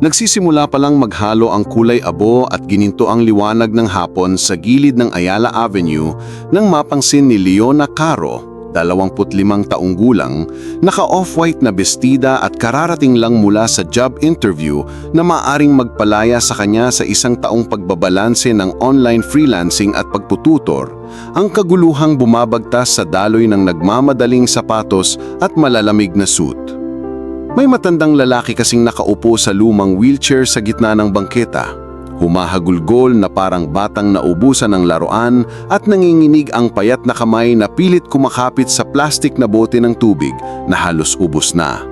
Nagsisimula pa lang maghalo ang kulay abo at gininto ang liwanag ng hapon sa gilid ng Ayala Avenue nang mapangsin ni Leona Caro, 25 taong gulang, naka-off-white na bestida at kararating lang mula sa job interview na maaring magpalaya sa kanya sa isang taong pagbabalanse ng online freelancing at pagpututor, ang kaguluhang bumabagtas sa daloy ng nagmamadaling sapatos at malalamig na suit. May matandang lalaki kasing nakaupo sa lumang wheelchair sa gitna ng bangketa. Humahagulgol na parang batang naubusan ng laruan at nanginginig ang payat na kamay na pilit kumakapit sa plastik na bote ng tubig na halos ubos na.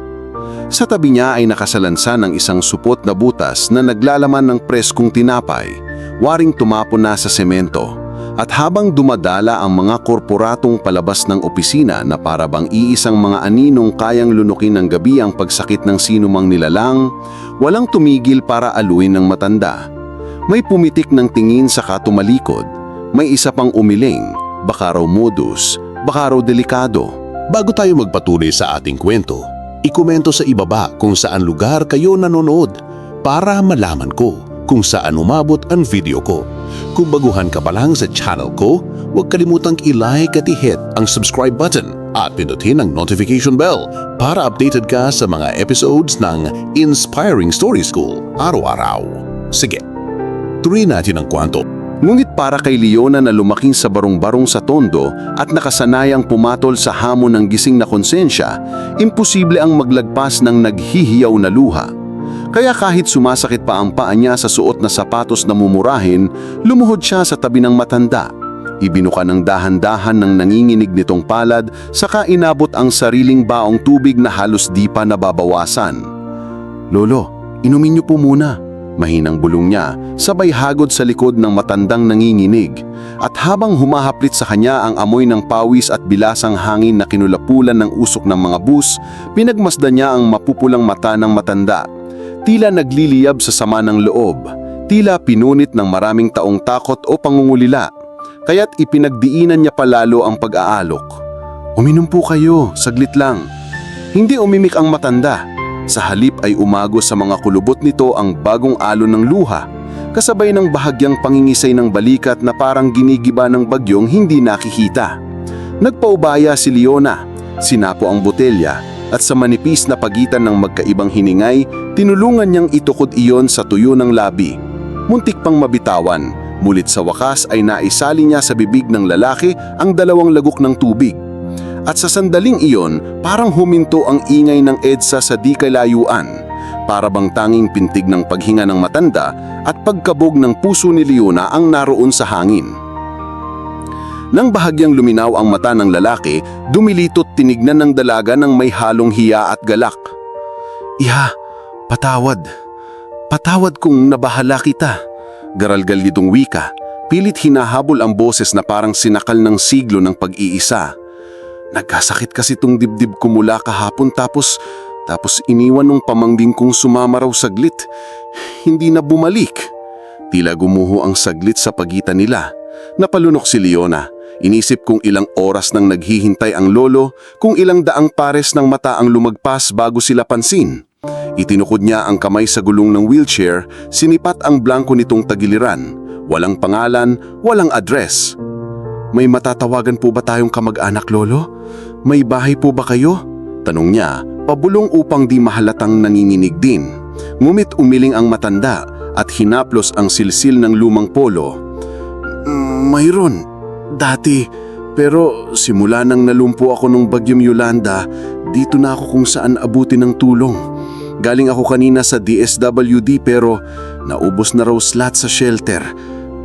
Sa tabi niya ay nakasalansan ng isang supot na butas na naglalaman ng preskong tinapay, waring tumapon na sa semento. At habang dumadala ang mga korporatong palabas ng opisina na parabang iisang mga aninong kayang lunukin ng gabi ang pagsakit ng sinumang nilalang, walang tumigil para aluin ng matanda. May pumitik ng tingin sa katumalikod, may isa pang umiling, baka raw modus, baka raw delikado. Bago tayo magpatuloy sa ating kwento, ikomento sa ibaba kung saan lugar kayo nanonood para malaman ko kung saan umabot ang video ko. Kung baguhan ka pa lang sa channel ko, huwag kalimutang i-like at i-hit ang subscribe button at pindutin ang notification bell para updated ka sa mga episodes ng Inspiring Story School araw-araw. Sige, tuloy natin ang kwanto. Ngunit para kay Leona na lumaking sa barong-barong sa tondo at nakasanayang pumatol sa hamon ng gising na konsensya, imposible ang maglagpas ng naghihiyaw na luha. Kaya kahit sumasakit pa ang paa niya sa suot na sapatos na mumurahin, lumuhod siya sa tabi ng matanda. Ibinuka ng dahan-dahan ng nanginginig nitong palad, saka inabot ang sariling baong tubig na halos di pa nababawasan. Lolo, inumin niyo po muna. Mahinang bulong niya, sabay hagod sa likod ng matandang nanginginig. At habang humahaplit sa kanya ang amoy ng pawis at bilasang hangin na kinulapulan ng usok ng mga bus, pinagmasdan niya ang mapupulang mata ng matanda. Tila nagliliyab sa sama ng loob, tila pinunit ng maraming taong takot o pangungulila. Kaya't ipinagdiinan niya palalo ang pag-aalok. Uminom po kayo, saglit lang. Hindi umimik ang matanda. Sa halip ay umago sa mga kulubot nito ang bagong alon ng luha, kasabay ng bahagyang pangingisay ng balikat na parang ginigiba ng bagyong hindi nakikita. Nagpaubaya si Leona, sinapo ang botelya, at sa manipis na pagitan ng magkaibang hiningay, tinulungan niyang itukod iyon sa tuyo ng labi. Muntik pang mabitawan, mulit sa wakas ay naisali niya sa bibig ng lalaki ang dalawang lagok ng tubig. At sa sandaling iyon, parang huminto ang ingay ng EDSA sa di kalayuan. Para bang tanging pintig ng paghinga ng matanda at pagkabog ng puso ni Leona ang naroon sa hangin. Nang bahagyang luminaw ang mata ng lalaki, dumilitot tinignan ng dalaga ng may halong hiya at galak. Iha, patawad. Patawad kung nabahala kita. Garalgal nitong wika. Pilit hinahabol ang boses na parang sinakal ng siglo ng pag-iisa. Nagkasakit kasi tong dibdib ko mula kahapon tapos tapos iniwan nung pamangging kong sumama raw saglit. Hindi na bumalik. Tila gumuho ang saglit sa pagitan nila. Napalunok si Leona. Inisip kung ilang oras nang naghihintay ang lolo, kung ilang daang pares ng mata ang lumagpas bago sila pansin. Itinukod niya ang kamay sa gulong ng wheelchair, sinipat ang blanko nitong tagiliran. Walang pangalan, walang address. May matatawagan po ba tayong kamag-anak, Lolo? May bahay po ba kayo? Tanong niya, pabulong upang di mahalatang nanginginig din. Ngumit umiling ang matanda at hinaplos ang silsil ng lumang polo. "Mm, Mayroon, dati, pero simula nang nalumpo ako nung bagyong Yolanda, dito na ako kung saan abutin ng tulong. Galing ako kanina sa DSWD pero naubos na raw slot sa shelter.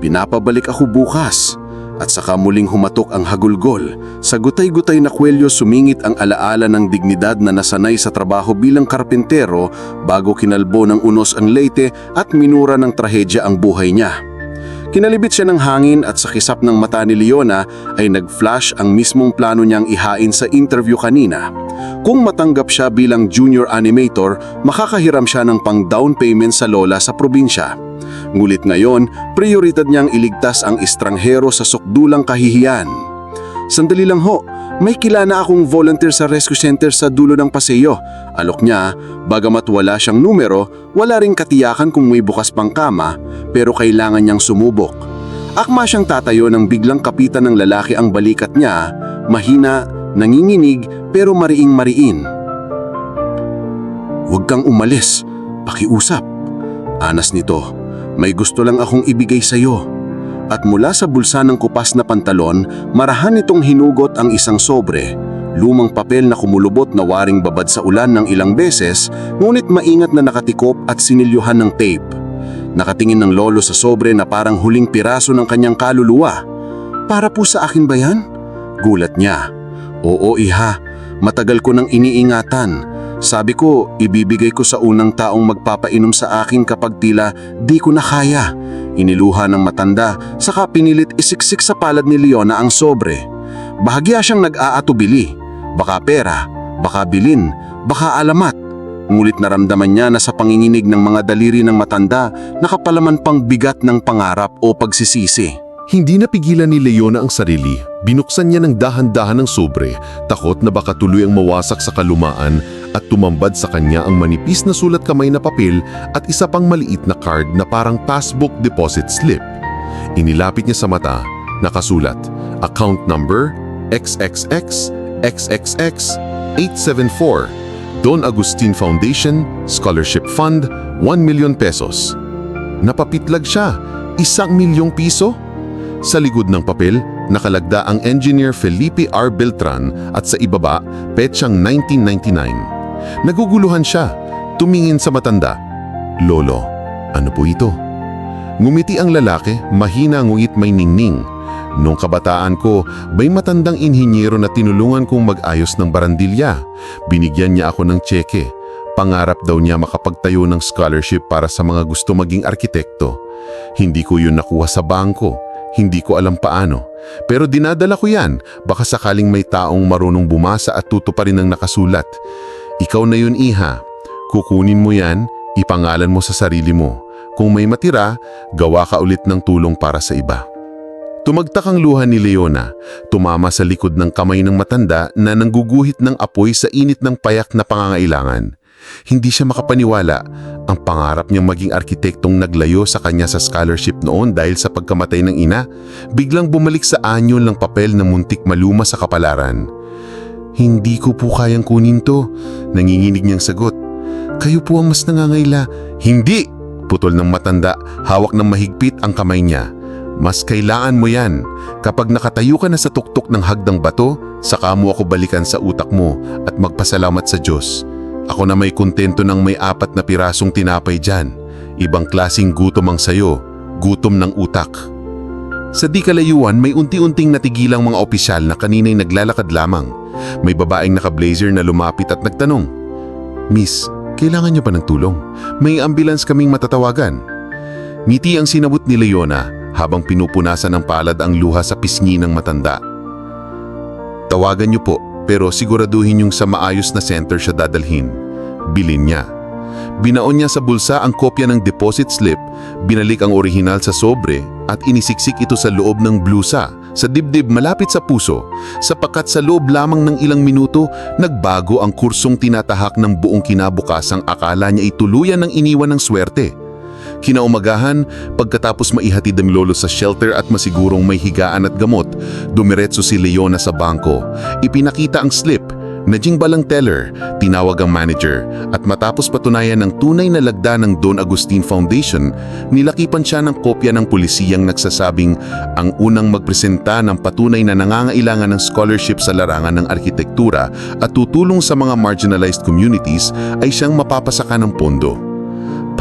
Pinapabalik ako bukas. At saka muling humatok ang hagulgol. Sa gutay-gutay na kwelyo sumingit ang alaala ng dignidad na nasanay sa trabaho bilang karpentero bago kinalbo ng unos ang leite at minura ng trahedya ang buhay niya. Kinalibit siya ng hangin at sa kisap ng mata ni Leona ay nag-flash ang mismong plano niyang ihain sa interview kanina. Kung matanggap siya bilang junior animator, makakahiram siya ng pang down payment sa lola sa probinsya. Ngulit ngayon, prioridad niyang iligtas ang estranghero sa sukdulang kahihiyan. Sandali lang ho, may kilala akong volunteer sa rescue center sa dulo ng paseyo. Alok niya, bagamat wala siyang numero, wala ring katiyakan kung may bukas pang kama, pero kailangan niyang sumubok. Akma siyang tatayo nang biglang kapitan ng lalaki ang balikat niya, mahina, nanginginig pero mariing mariin. Huwag kang umalis, pakiusap. Anas nito, may gusto lang akong ibigay sa'yo. At mula sa bulsa ng kupas na pantalon, marahan nitong hinugot ang isang sobre. Lumang papel na kumulubot na waring babad sa ulan ng ilang beses, ngunit maingat na nakatikop at sinilyuhan ng tape. Nakatingin ng lolo sa sobre na parang huling piraso ng kanyang kaluluwa. Para po sa akin ba yan? Gulat niya. Oo iha, matagal ko nang iniingatan. Sabi ko, ibibigay ko sa unang taong magpapainom sa akin kapag tila di ko na kaya. Iniluha ng matanda, saka pinilit isiksik sa palad ni Leona ang sobre. Bahagya siyang nag-aatubili. Baka pera, baka bilin, baka alamat. Ngulit naramdaman niya na sa panginginig ng mga daliri ng matanda, nakapalaman pang bigat ng pangarap o pagsisisi. Hindi napigilan ni Leona ang sarili. Binuksan niya ng dahan-dahan ng sobre, takot na baka tuloy ang mawasak sa kalumaan at tumambad sa kanya ang manipis na sulat kamay na papel at isa pang maliit na card na parang passbook deposit slip. Inilapit niya sa mata, nakasulat, account number XXX XXX 874 Don Agustin Foundation Scholarship Fund 1 million pesos. Napapitlag siya, isang milyong piso? Sa likod ng papel, nakalagda ang engineer Felipe R. Beltran at sa ibaba, petsang 1999. Naguguluhan siya, tumingin sa matanda. Lolo, ano po ito? Ngumiti ang lalaki, mahina ngunit may ningning. Nung kabataan ko, may matandang inhinyero na tinulungan kong mag-ayos ng barandilya. Binigyan niya ako ng tseke. Pangarap daw niya makapagtayo ng scholarship para sa mga gusto maging arkitekto. Hindi ko yun nakuha sa bangko. Hindi ko alam paano. Pero dinadala ko yan, baka sakaling may taong marunong bumasa at tuto pa rin ang nakasulat. Ikaw na yun, Iha. Kukunin mo yan, ipangalan mo sa sarili mo. Kung may matira, gawa ka ulit ng tulong para sa iba. Tumagtak ang luha ni Leona, tumama sa likod ng kamay ng matanda na nangguguhit ng apoy sa init ng payak na pangangailangan. Hindi siya makapaniwala. Ang pangarap niyang maging arkitektong naglayo sa kanya sa scholarship noon dahil sa pagkamatay ng ina, biglang bumalik sa anyo ng papel na muntik maluma sa kapalaran. Hindi ko po kayang kunin to, nanginginig niyang sagot. Kayo po ang mas nangangayla. Hindi! Putol ng matanda, hawak ng mahigpit ang kamay niya. Mas kailangan mo yan. Kapag nakatayo ka na sa tuktok ng hagdang bato, saka mo ako balikan sa utak mo at magpasalamat sa Diyos. Ako na may kontento ng may apat na pirasong tinapay dyan. Ibang klasing gutom ang sayo, gutom ng utak. Sa di kalayuan, may unti-unting natigilang mga opisyal na kanina'y naglalakad lamang. May babaeng naka-blazer na lumapit at nagtanong, Miss, kailangan niyo pa ng tulong? May ambulance kaming matatawagan. Ngiti ang sinabot ni Leona habang pinupunasan ng palad ang luha sa pisngi ng matanda. Tawagan niyo po, pero siguraduhin yung sa maayos na center siya dadalhin. Bilin niya. Binaon niya sa bulsa ang kopya ng deposit slip, binalik ang orihinal sa sobre at inisiksik ito sa loob ng blusa, sa dibdib malapit sa puso, sapagkat sa loob lamang ng ilang minuto, nagbago ang kursong tinatahak ng buong kinabukasang akala niya ituluyan ng iniwan ng swerte. Kinaumagahan, pagkatapos maihatid ang lolo sa shelter at masigurong may higaan at gamot, dumiretso si Leona sa bangko. Ipinakita ang slip, Najing balang teller, tinawag ang manager at matapos patunayan ng tunay na lagda ng Don Agustin Foundation, nilakipan siya ng kopya ng pulisiyang nagsasabing ang unang magpresenta ng patunay na nangangailangan ng scholarship sa larangan ng arkitektura at tutulong sa mga marginalized communities ay siyang mapapasaka ng pondo.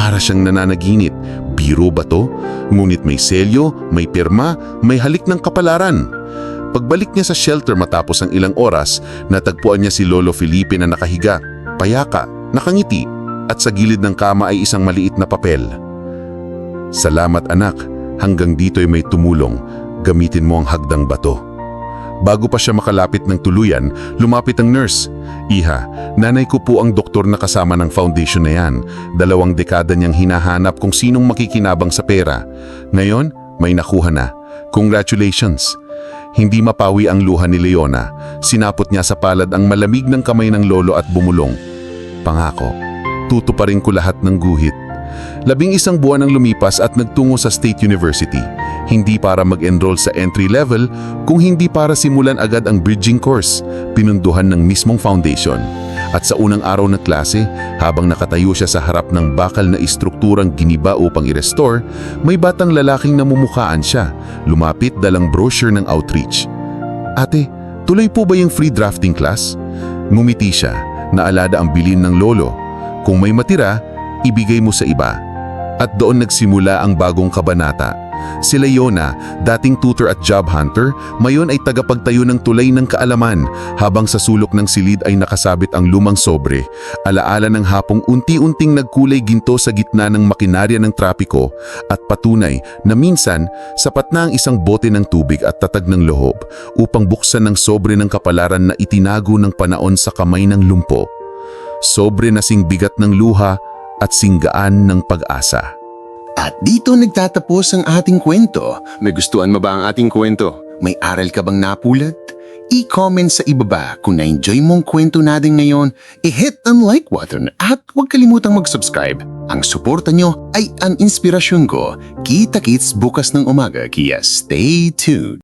Para siyang nananaginip, biro ba to? Ngunit may selyo, may pirma, may halik ng kapalaran. Pagbalik niya sa shelter matapos ang ilang oras, natagpuan niya si Lolo Felipe na nakahiga, payaka, nakangiti, at sa gilid ng kama ay isang maliit na papel. Salamat anak, hanggang dito'y may tumulong, gamitin mo ang hagdang bato. Bago pa siya makalapit ng tuluyan, lumapit ang nurse. Iha, nanay ko po ang doktor na kasama ng foundation na yan. Dalawang dekada niyang hinahanap kung sinong makikinabang sa pera. Ngayon, may nakuha na. Congratulations! Hindi mapawi ang luha ni Leona. Sinapot niya sa palad ang malamig ng kamay ng lolo at bumulong. Pangako, tutuparin ko lahat ng guhit. Labing isang buwan ang lumipas at nagtungo sa State University. Hindi para mag-enroll sa entry level, kung hindi para simulan agad ang bridging course, pinunduhan ng mismong foundation. At sa unang araw ng klase, habang nakatayo siya sa harap ng bakal na istrukturang giniba upang i-restore, may batang lalaking namumukhaan siya, lumapit dalang brochure ng outreach. Ate, tuloy po ba yung free drafting class? Ngumiti siya, naalada ang bilin ng lolo. Kung may matira, ibigay mo sa iba. At doon nagsimula ang bagong kabanata. Si Leona, dating tutor at job hunter, mayon ay tagapagtayo ng tulay ng kaalaman habang sa sulok ng silid ay nakasabit ang lumang sobre. Alaala ng hapong unti-unting nagkulay ginto sa gitna ng makinarya ng trapiko at patunay na minsan sapat na ang isang bote ng tubig at tatag ng loob upang buksan ng sobre ng kapalaran na itinago ng panaon sa kamay ng lumpo. Sobre na sing bigat ng luha at singgaan ng pag-asa. At dito nagtatapos ang ating kwento. May gustuhan mo ba ang ating kwento? May aral ka bang napulot? I-comment sa ibaba kung na-enjoy mong kwento natin ngayon, i-hit ang like button at huwag kalimutang mag-subscribe. Ang suporta nyo ay ang inspirasyon ko. Kita-kits bukas ng umaga kaya stay tuned.